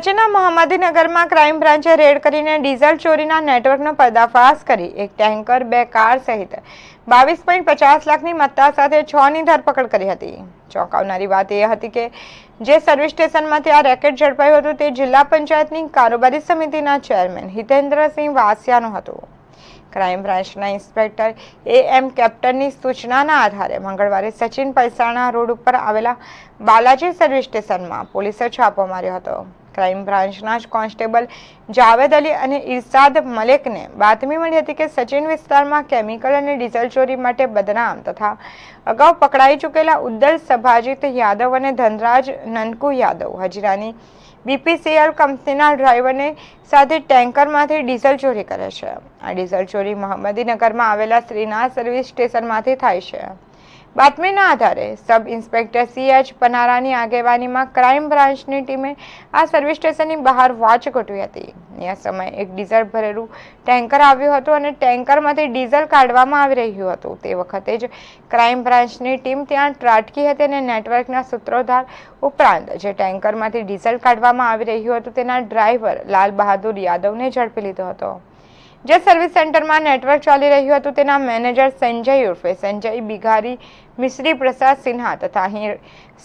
સચિનના મોહમ્મદીનગરમાં ક્રાઇમ બ્રાન્ચે રેડ કરીને ડીઝલ ચોરીના નેટવર્કનો પર્દાફાશ કરી. એક ટેન્કર, બે કાર સહિત બાવીસ પોઈન્ટ પચાસ લાખની મત્તા સાથે છ ની ધરપકડ કરી હતી. ચોંકાવનારી વાત એ હતી કે જે સર્વિસ સ્ટેશનમાંથી આ રેકેટ ઝડપાયું હતું તે જિલ્લા પંચાયતની કારોબારી સમિતિના ચેરમેન હિતેન્દ્રસિંહ વાસિયાનું હતું. ક્રાઇમ બ્રાન્ચના ઇન્સ્પેક્ટર એ એમ કેપ્ટનની સૂચનાના આધારે મંગળવારે સચિન પૈસાણા રોડ ઉપર આવેલા બાલાજી સર્વિસ સ્ટેશનમાં પોલીસે છાપો માર્યો હતો. ક્રાઇમ બ્રાન્ચના જ કોન્સ્ટેબલ જાવેદ અલી અને ઇરશાદ મલેકને બાતમી મળી હતી કે સચિન વિસ્તારમાં કેમિકલ અને ડીઝલ ચોરી માટે બદનામ તથા અગાઉ પકડાઈ ચૂકેલા ઉદ્દલ સભાજીત યાદવ અને ધનરાજ નનકુ યાદવ. હજીરાની બીપીસીએલ કંપનીના ડ્રાઈવરને સાથે ટેન્કરમાંથી ડીઝલ ચોરી કરે છે. આ ડીઝલ ચોરી મહમ્મદીનગરમાં આવેલા શ્રીનાથ સર્વિસ સ્ટેશનમાંથી થાય છે. બાતમીના આધારે સબ ઇન્સ્પેક્ટર સી એચ પનારાની આગેવાનીમાં ક્રાઇમ બ્રાન્ચની ટીમે આ સર્વિસ સ્ટેશનની બહાર વોચ ગોઠવી હતી. આ સમયે એક ડીઝલ ભરેલું ટેન્કર આવ્યું હતું અને ટેન્કરમાંથી ડીઝલ કાઢવામાં આવી રહ્યું હતું. તે વખતે જ ક્રાઇમ બ્રાન્ચની ટીમ ત્યાં ત્રાટકી હતી અને નેટવર્કના સૂત્રોધાર ઉપરાંત જે ટેન્કરમાંથી ડીઝલ કાઢવામાં આવી રહ્યું હતું તેના ડ્રાઈવર લાલ બહાદુર યાદવને ઝડપી લીધો હતો. જે સર્વિસ સેન્ટરમાં નેટવર્ક ચાલી રહ્યું હતું, તેના મેનેજર સંજય ઉર્ફે. સંજય બિઘારી મિશ્રી પ્રસાદ સિન્હા તથા અહીં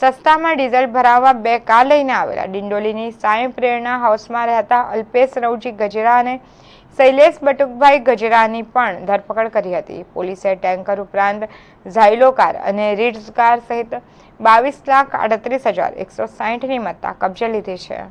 સસ્તામાં ડીઝલ ભરાવવા બે કાર લઈને આવેલા. ડિંડોલીની સાંઈ પ્રેરણા હાઉસમાં રહેતા અલ્પેશ રવજી ગજેરા અને શૈલેષ બટુકભાઈ ગજરાની પણ ધરપકડ કરી હતી. પોલીસે ટેન્કર ઉપરાંત ઝાયલો કાર અને રીડ્સ કાર સહિત બાવીસ લાખ આડત્રીસ હજાર એકસો સાહીઠની મત્તા કબજે લીધી છે.